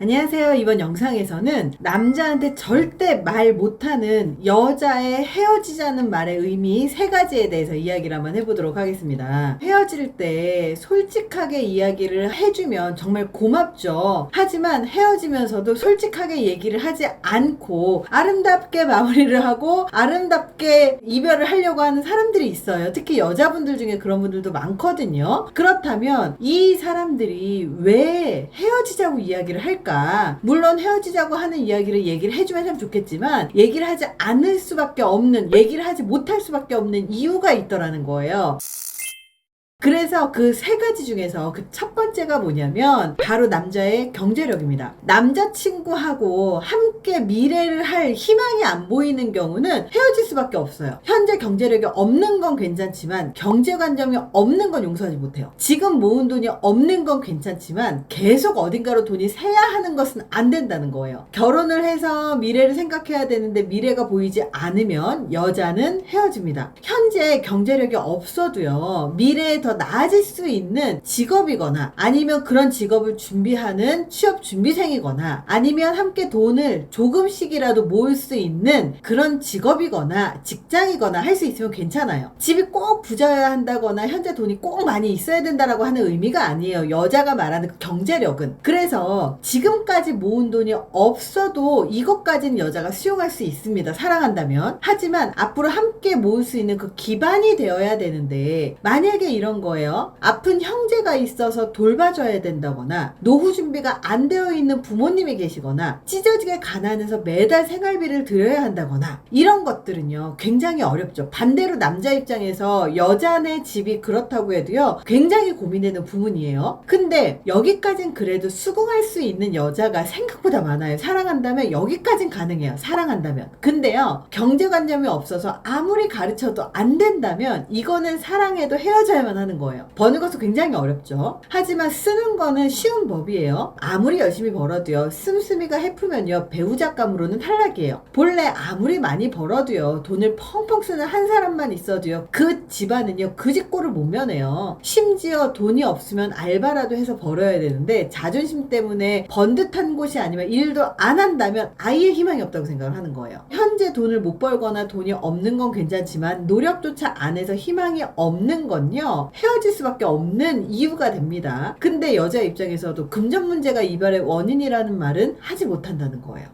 안녕하세요. 이번 영상에서는 남자한테 절대 말 못하는 여자의 헤어지자는 말의 의미 세 가지에 대해서 이야기를 한번 해보도록 하겠습니다. 헤어질 때 솔직하게 이야기를 해주면 정말 고맙죠. 하지만 헤어지면서도 솔직하게 얘기를 하지 않고 아름답게 마무리를 하고 아름답게 이별을 하려고 하는 사람들이 있어요. 특히 여자분들 중에 그런 분들도 많거든요. 그렇다면 이 사람들이 왜 헤어지자고 이야기를 할까? 물론 헤어지자고 하는 이야기를 얘기를 해주면 참 좋겠지만 얘기를 하지 않을 수밖에 없는 얘기를 하지 못할 수밖에 없는 이유가 있더라는 거예요. 그래서 그 세 가지 중에서 그 첫 번째가 뭐냐면 바로 남자의 경제력입니다. 남자친구하고 함께 미래를 할 희망이 안 보이는 경우는 헤어질 수밖에 없어요. 현재 경제력이 없는 건 괜찮지만 경제관점이 없는 건 용서하지 못해요. 지금 모은 돈이 없는 건 괜찮지만 계속 어딘가로 돈이 새야 하는 것은 안 된다는 거예요. 결혼을 해서 미래를 생각해야 되는데 미래가 보이지 않으면 여자는 헤어집니다. 현재 경제력이 없어도요. 미래에 더 나아질 수 있는 직업이거나 아니면 그런 직업을 준비하는 취업 준비생이거나 아니면 함께 돈을 조금씩이라도 모을 수 있는 그런 직업이거나 직장이거나 할 수 있으면 괜찮아요. 집이 꼭 부자여야 한다거나 현재 돈이 꼭 많이 있어야 된다라고 하는 의미가 아니에요. 여자가 말하는 그 경제력은. 그래서 지금까지 모은 돈이 없어도 이것까지는 여자가 수용할 수 있습니다. 사랑한다면. 하지만 앞으로 함께 모을 수 있는 그 기반이 되어야 되는데 만약에 이런 거예요. 아픈 형제가 있어서 돌봐줘야 된다거나 노후 준비가 안 되어 있는 부모님이 계시거나 찢어지게 가난해서 매달 생활비를 들여야 한다거나 이런 것들은요 굉장히 어렵죠. 반대로 남자 입장에서 여자네 집이 그렇다고 해도요 굉장히 고민되는 부분이에요. 근데 여기까진 그래도 수긍할 수 있는 여자가 생각보다 많아요. 사랑한다면 여기까진 가능해요. 사랑한다면. 근데요 경제관념이 없어서 아무리 가르쳐도 안 된다면 이거는 사랑해도 헤어져야만 하는 거예요. 버는 것은 굉장히 어렵죠. 하지만 쓰는 거는 쉬운 법이에요. 아무리 열심히 벌어도요. 씀씀이가 해프면요. 배우작감으로는 탈락이에요. 본래 아무리 많이 벌어도요. 돈을 펑펑 쓰는 한 사람만 있어도요. 그 집안은요. 그 집꼴을 못 면해요. 심지어 돈이 없으면 알바라도 해서 벌어야 되는데 자존심 때문에 번 듯한 곳이 아니면 일도 안 한다면 아예 희망이 없다고 생각을 하는 거예요. 현재 돈을 못 벌거나 돈이 없는 건 괜찮지만 노력조차 안 해서 희망이 없는 건요. 헤어질 수밖에 없는 이유가 됩니다. 근데 여자 입장에서도 금전 문제가 이별의 원인이라는 말은 하지 못한다는 거예요.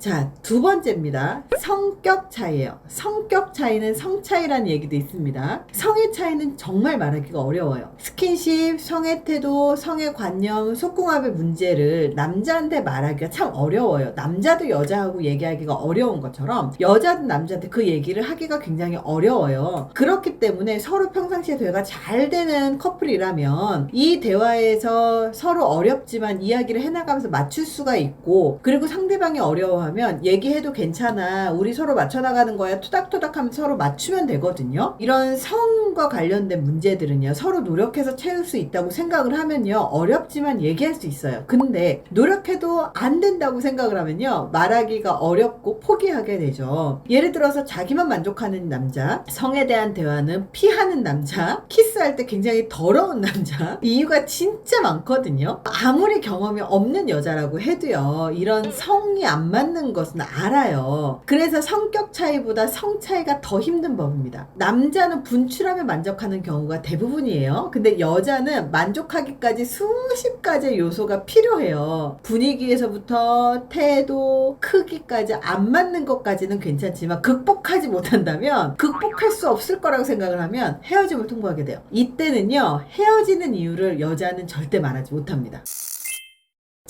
자, 두 번째입니다. 성격 차이예요. 성격 차이는 성 차이라는 얘기도 있습니다. 성의 차이는 정말 말하기가 어려워요. 스킨십, 성의 태도, 성의 관념, 속궁합의 문제를 남자한테 말하기가 참 어려워요. 남자도 여자하고 얘기하기가 어려운 것처럼 여자도 남자한테 그 얘기를 하기가 굉장히 어려워요. 그렇기 때문에 서로 평상시에 대화가 잘 되는 커플이라면 이 대화에서 서로 어렵지만 이야기를 해나가면서 맞출 수가 있고 그리고 상대방이 어려워하면 얘기해도 괜찮아. 우리 서로 맞춰나가는 거야. 투닥투닥 하면 서로 맞추면 되거든요. 이런 성과 관련된 문제들은요. 서로 노력해서 채울 수 있다고 생각을 하면요. 어렵지만 얘기할 수 있어요. 근데 노력해도 안 된다고 생각을 하면요. 말하기가 어렵고 포기하게 되죠. 예를 들어서 자기만 만족하는 남자, 성에 대한 대화는 피하는 남자, 키스할 때 굉장히 더러운 남자. 이유가 진짜 많거든요. 아무리 경험이 없는 여자라고 해도요. 이런 성이 안 맞는 것은 알아요. 그래서 성격 차이보다 성 차이가 더 힘든 법입니다. 남자는 분출하며 만족하는 경우가 대부분이에요. 근데 여자는 만족하기까지 수십 가지의 요소가 필요해요. 분위기에서부터 태도, 크기까지 안 맞는 것까지는 괜찮지만 극복하지 못한다면 극복할 수 없을 거라고 생각을 하면 헤어짐을 통보하게 돼요. 이때는요, 헤어지는 이유를 여자는 절대 말하지 못합니다.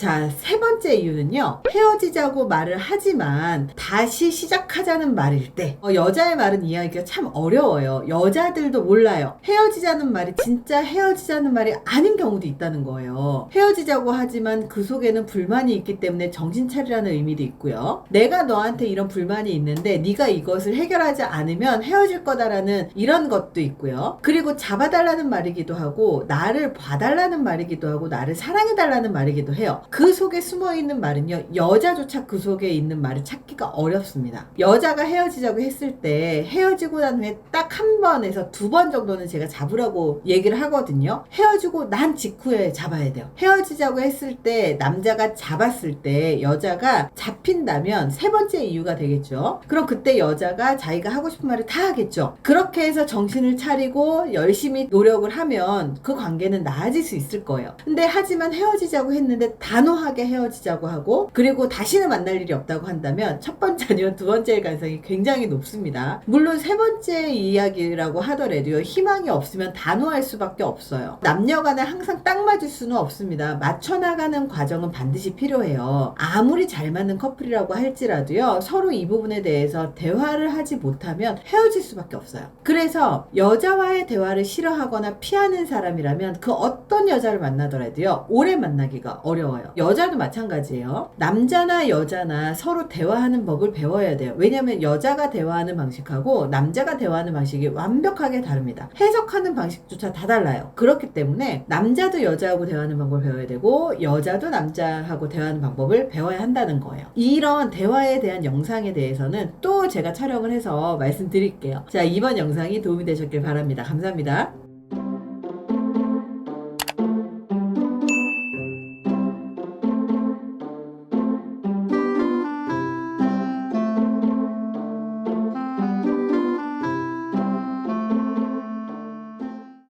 자, 세 번째 이유는요. 헤어지자고 말을 하지만 다시 시작하자는 말일 때 어, 여자의 말은 이해하기가 참 어려워요. 여자들도 몰라요. 헤어지자는 말이 진짜 헤어지자는 말이 아닌 경우도 있다는 거예요. 헤어지자고 하지만 그 속에는 불만이 있기 때문에 정신 차리라는 의미도 있고요. 내가 너한테 이런 불만이 있는데 네가 이것을 해결하지 않으면 헤어질 거다라는 이런 것도 있고요. 그리고 잡아달라는 말이기도 하고 나를 봐달라는 말이기도 하고 나를 사랑해달라는 말이기도 해요. 그 속에 숨어 있는 말은요, 여자조차 그 속에 있는 말을 찾기가 어렵습니다. 여자가 헤어지자고 했을 때 헤어지고 난 후에 딱 한 번에서 두 번 정도는 제가 잡으라고 얘기를 하거든요. 헤어지고 난 직후에 잡아야 돼요. 헤어지자고 했을 때 남자가 잡았을 때 여자가 잡힌다면 세 번째 이유가 되겠죠. 그럼 그때 여자가 자기가 하고 싶은 말을 다 하겠죠. 그렇게 해서 정신을 차리고 열심히 노력을 하면 그 관계는 나아질 수 있을 거예요. 근데 하지만 헤어지자고 했는데 단호하게 헤어지자고 하고 그리고 다시는 만날 일이 없다고 한다면 첫 번째 아니면 두 번째일 가능성이 굉장히 높습니다. 물론 세 번째 이야기라고 하더라도요. 희망이 없으면 단호할 수밖에 없어요. 남녀 간에 항상 딱 맞을 수는 없습니다. 맞춰나가는 과정은 반드시 필요해요. 아무리 잘 맞는 커플이라고 할지라도요. 서로 이 부분에 대해서 대화를 하지 못하면 헤어질 수밖에 없어요. 그래서 여자와의 대화를 싫어하거나 피하는 사람이라면 그 어떤 여자를 만나더라도요. 오래 만나기가 어려 워요. 여자도 마찬가지예요. 남자나 여자나 서로 대화하는 법을 배워야 돼요. 왜냐하면 여자가 대화하는 방식하고 남자가 대화하는 방식이 완벽하게 다릅니다. 해석하는 방식조차 다 달라요. 그렇기 때문에 남자도 여자하고 대화하는 방법을 배워야 되고 여자도 남자하고 대화하는 방법을 배워야 한다는 거예요. 이런 대화에 대한 영상에 대해서는 또 제가 촬영을 해서 말씀드릴게요. 자, 이번 영상이 도움이 되셨길 바랍니다. 감사합니다.